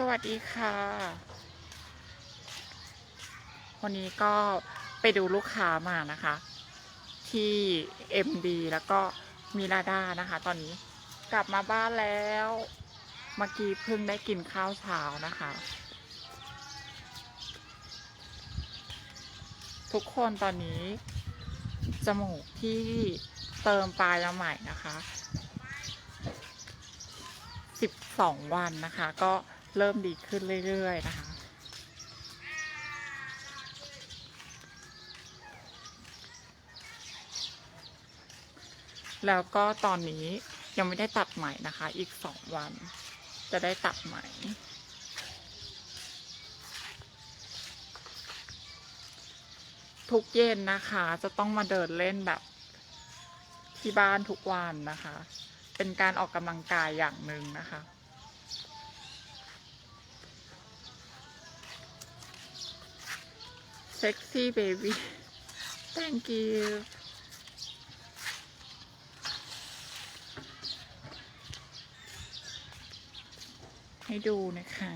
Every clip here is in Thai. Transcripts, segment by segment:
สวัสดีค่ะ วันนี้ก็ไปดูลูกค้ามานะคะ ที่ MD แล้วก็มิราดานะคะ ตอนนี้กลับมาบ้านแล้ว เมื่อกี้เพิ่งได้กินข้าวเช้านะคะ ทุกคนตอนนี้ จมูกที่เติมปลายใหม่นะคะ 12 วันนะคะก็ เริ่มดีขึ้นเรื่อยๆนะคะ แล้วก็ตอนนี้ยังไม่ได้ตัดใหม่นะคะ อีก2วัน จะได้ตัดใหม่ทุกเย็นนะคะ จะต้องมาเดินเล่นแบบ ที่บ้านทุกวันนะคะ เป็นการออกกำลังกายอย่างหนึ่งนะคะ เซ็กซี่เบบี้ thank you ให้ดูนะคะ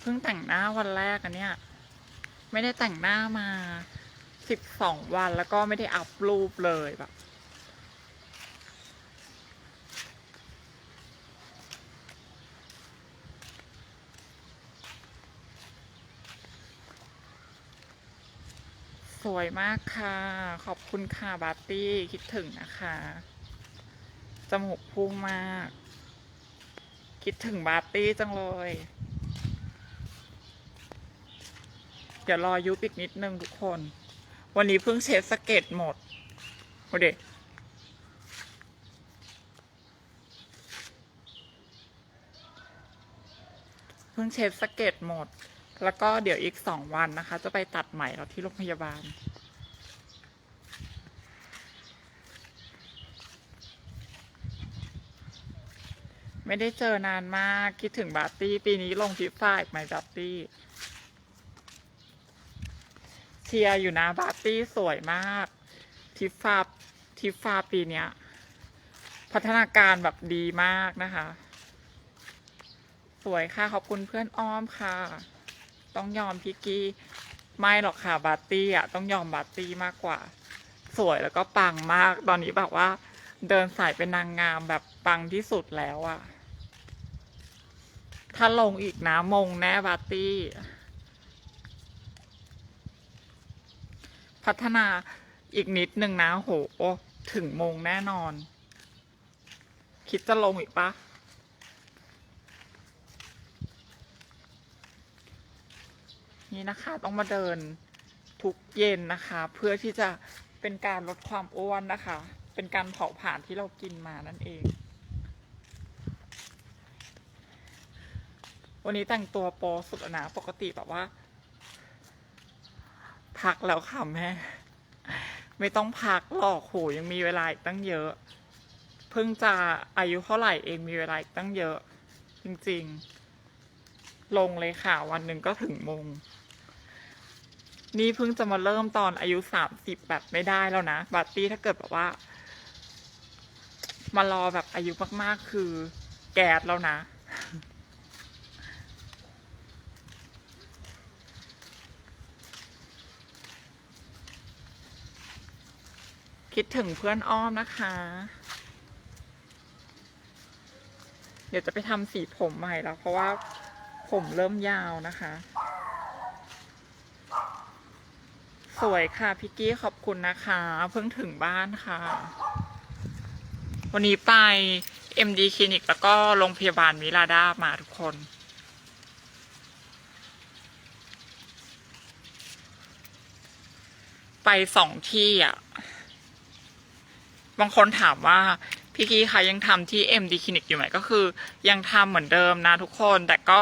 เพิ่งแต่งหน้าวันแรกอันเนี้ย ไม่ได้แต่งหน้ามา สองวันแล้วก็ไม่ได้อัพรูปเลยแบบสวยมากค่ะ ขอบคุณค่ะบาร์ตี้ คิดถึงนะคะ จมูกพุ่งมาก คิดถึงบาร์ตี้จังเลย เดี๋ยวรอยุบอีกนิดนึงทุกคน วันนี้เพิ่งเช็ดสเก็ตหมดโอเดเพิ่งเช็ดสเก็ตหมด แล้วก็เดี๋ยวอีกสองวันนะคะ จะไปตัดใหม่เราที่โรงพยาบาลไม่ได้เจอนานมาก คิดถึงบาร์ตี้ ปีนี้ลงทิปฟ้าอีกไหมบาร์ตี้ เชียร์อยู่นะบาร์ตี้สวยมาก ทิฟฟาทิฟฟาปีเนี้ย พัฒนาการแบบดีมากนะคะ สวยค่ะ ขอบคุณเพื่อนอ้อมค่ะ ต้องยอมพี่กี้ ไม่หรอกค่ะบาร์ตี้อะ ต้องยอมบาร์ตี้มากกว่า สวยแล้วก็ปังมาก ตอนนี้แบบว่า เดินสายเป็นนางงามแบบปังที่สุดแล้วอะ ถ้าลงอีกนะมงแน่บาร์ตี้ พัฒนาอีกนิดหนึ่งนะโหถึงมงแน่นอน คิดจะลงอีกปะนี่นะคะต้องมาเดินทุกเย็นนะคะ เพื่อที่จะเป็นการลดความอ้วนนะคะ เป็นการเผาผลาญที่เรากินมานั่นเอง วันนี้แต่งตัวโปสุดแล้วนะปกติแบบว่า พักแล้วค่ะแม่ ไม่ต้องพักหรอกโหยังมีเวลาอีกตั้งเยอะ เพิ่งจะอายุเท่าไหร่เองมีเวลาอีกตั้งเยอะ จริงๆ ลงเลยค่ะ วันหนึ่งก็ถึงมง นี่เพิ่งจะมาเริ่มตอนอายุสามสิบแบบไม่ได้แล้วนะบัตตี้ถ้าเกิดแบบว่า มารอแบบอายุมากๆคือแกดแล้วนะ คิดถึงเพื่อนอ้อมนะคะ เดี๋ยวจะไปทำสีผมใหม่แล้ว เพราะว่าผมเริ่มยาวนะคะ สวยค่ะพี่กี้ขอบคุณนะคะ เพิ่งถึงบ้านค่ะ วันนี้ไป MD คลินิกแล้วก็โรงพยาบาลมิราดามาทุกคนไปสองที่อะ บางคนถามว่าพี่กี้คะยังทำที่ MD คลินิกอยู่ไหมก็คือ ยังทำเหมือนเดิมนะทุกคน แต่ก็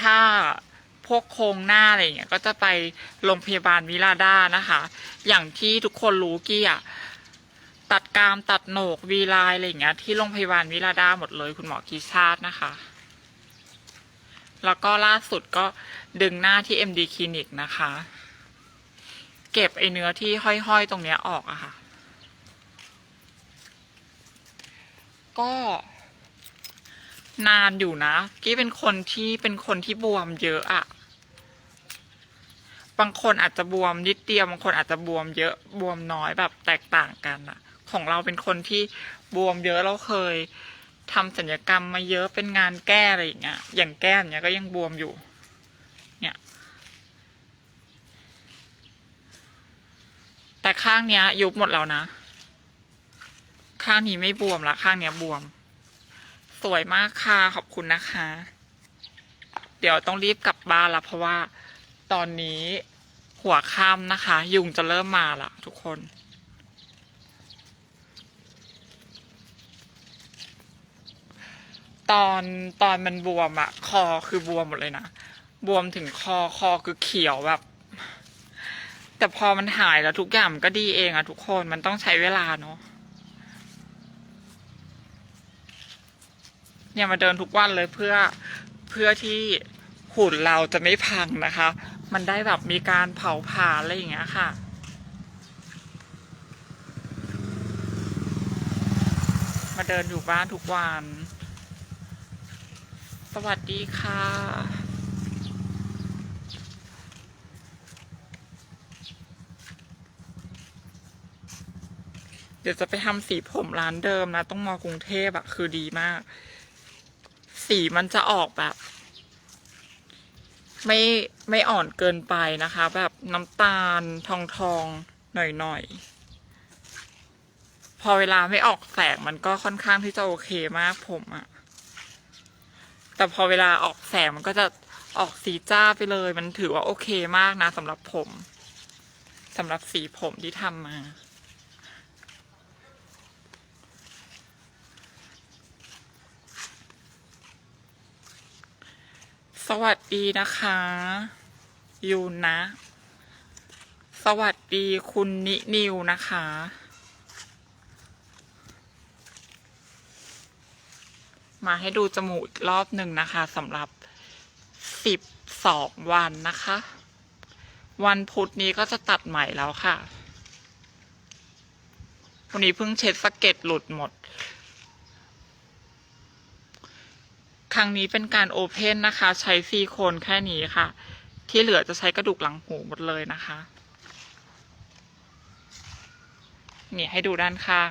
ถ้าพวกโครงหน้าอะไรอย่างเงี้ยก็จะไปโรงพยาบาลวิลาด้านะคะ อย่างที่ทุกคนรู้กี้อะตัดกรามตัดโหนกวีไลอะไรอย่างเงี้ยที่โรงพยาบาลวิลาด้าหมดเลย คุณหมอกีชาตินะคะ แล้วก็ล่าสุดก็ดึงหน้าที่ MD คลินิกนะคะ เก็บไอเนื้อที่ห้อยๆตรงเนี้ยออกอะค่ะ ก็นานอยู่นะกี้เป็นคนที่เป็นคนที่บวมเยอะอะบางคนอาจจะบวมนิดเดียวบางคนอาจจะบวมเยอะบวมน้อยแบบแตกต่างกันอะของเราเป็นคนที่บวมเยอะเราเคยทำศัลยกรรมมาเยอะเป็นงานแก้อะไรอย่างเงี้ยอย่างแก้มเนี้ยก็ยังบวมอยู่ แต่ข้างเนี้ย ยุบหมดแล้วนะ ข้างนี้ไม่บวมละข้างเนี้ยบวม สวยมากค่ะขอบคุณนะคะ เดี๋ยวต้องรีบกลับบ้านละเพราะว่าตอนนี้หัวค่ำนะคะ ยุงจะเริ่มมาละทุกคน ตอนตอนมันบวมอะคอคือบวมหมดเลยนะ บวมถึงคอคอคือเขียวแบบ แต่พอมันหายแล้วทุกอย่างมันก็ดีเองอะทุกคนมันต้องใช้เวลาเนาะเนี่ยมาเดินทุกวันเลยเพื่อเพื่อที่หุ่นเราจะไม่พังนะคะ มันได้แบบมีการเผาผลาญอะไรอย่างเงี้ยค่ะมาเดินอยู่บ้านทุกวัน สวัสดีค่ะ ดี๋ยวจะไปทำสีผมร้านเดิมนะ ต้องมากรุงเทพอะคือดีมาก สีมันจะออกแบบ ไม่ไม่อ่อนเกินไปนะคะ แบบน้ำตาลทองทองหน่อยหน่อยๆพอเวลาไม่ออกแสงมันก็ค่อนข้างที่จะโอเคมากผมอะแต่พอเวลาออกแสงมันก็จะออกสีจ้าไปเลย มันถือว่าโอเคมากนะสำหรับผมสำหรับสีผมที่ทำมา สวัสดีนะคะ ยูนะ สวัสดีคุณนินิวนะคะ มาให้ดูจมูกอีกรอบหนึ่งนะคะสำหรับสิบสองวันนะคะ วันพุธนี้ก็จะตัดใหม่แล้วค่ะ วันนี้เพิ่งเช็ดสะเก็ดหลุดหมด ครั้งนี้เป็นการโอเพนนะคะ ใช้ซีโคนแค่นี้ค่ะ ที่เหลือจะใช้กระดูกหลังหูหมดเลยนะคะ นี่ให้ดูด้านข้าง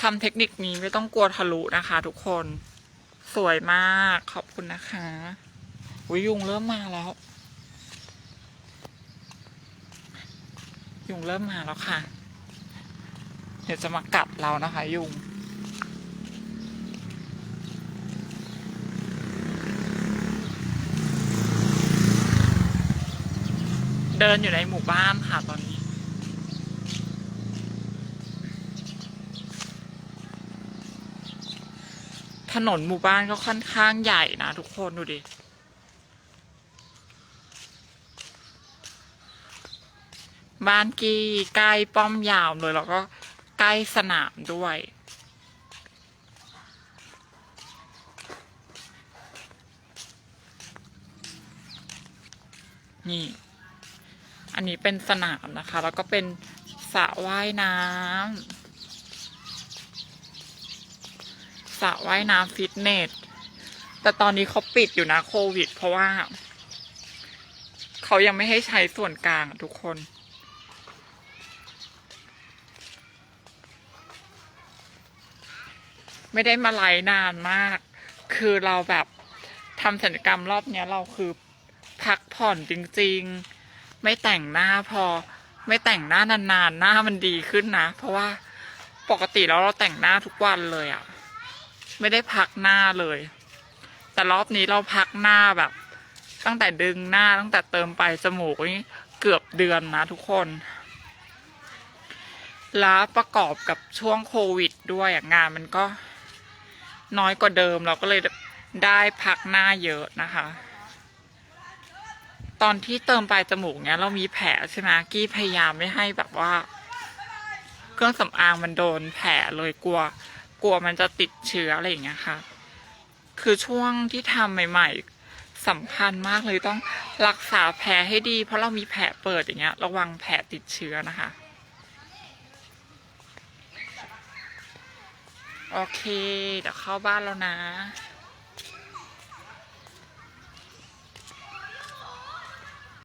ทำเทคนิคนี้ไม่ต้องกลัวทะลุนะคะทุกคน สวยมากขอบคุณนะคะวิยุงเริ่มมาแล้ว ยุงเริ่มมาแล้วค่ะ เดี๋ยวจะมากัดเรานะคะยุงเดินอยู่ในหมู่บ้านค่ะตอนนี้ ถนนหมู่บ้านก็ค่อนข้างใหญ่นะทุกคนดูดิบ้านกี้ใกล้ป้อมยามเลยแล้วก็ ใกล้สนามด้วย นี่ อันนี้เป็นสนามนะคะ แล้วก็เป็นสระว่ายน้ำสระว่ายน้ำฟิตเนส แต่ตอนนี้เขาปิดอยู่นะโควิด เพราะว่า เขายังไม่ให้ใช้ส่วนกลางทุกคน ไม่ได้มาไลฟ์นานมาก คือเราแบบทำศัลยกรรมรอบเนี้ยเราคือพักผ่อนจริงๆ ไม่แต่งหน้าพอ ไม่แต่งหน้านานๆ หน้ามันดีขึ้นนะ เพราะว่าปกติแล้วเราแต่งหน้าทุกวันเลยอะ่ะ ไม่ได้พักหน้าเลย แต่รอบนี้เราพักหน้าแบบ ตั้งแต่ดึงหน้าตั้งแต่เติมไปจมูกนี่เกือบเดือนนะทุกคน แล้วประกอบกับช่วงโควิดด้วยอะงานมันก็ น้อยกว่าเดิมเราก็เลยได้พักหน้าเยอะนะคะ ตอนที่เติมปลายจมูกเนี้ยเรามีแผลใช่ไหมกี้พยายามไม่ให้แบบว่า เครื่องสำอางมันโดนแผลเลยกลัว กลัวมันจะติดเชื้ออะไรอย่างเงี้ยค่ะ คือช่วงที่ทำใหม่ๆสำคัญมากเลยต้องรักษาแผลให้ดี เพราะเรามีแผลเปิดอย่างเงี้ย ระวังแผลติดเชื้อนะคะ โอเค เดี๋ยวเข้าบ้านแล้วนะ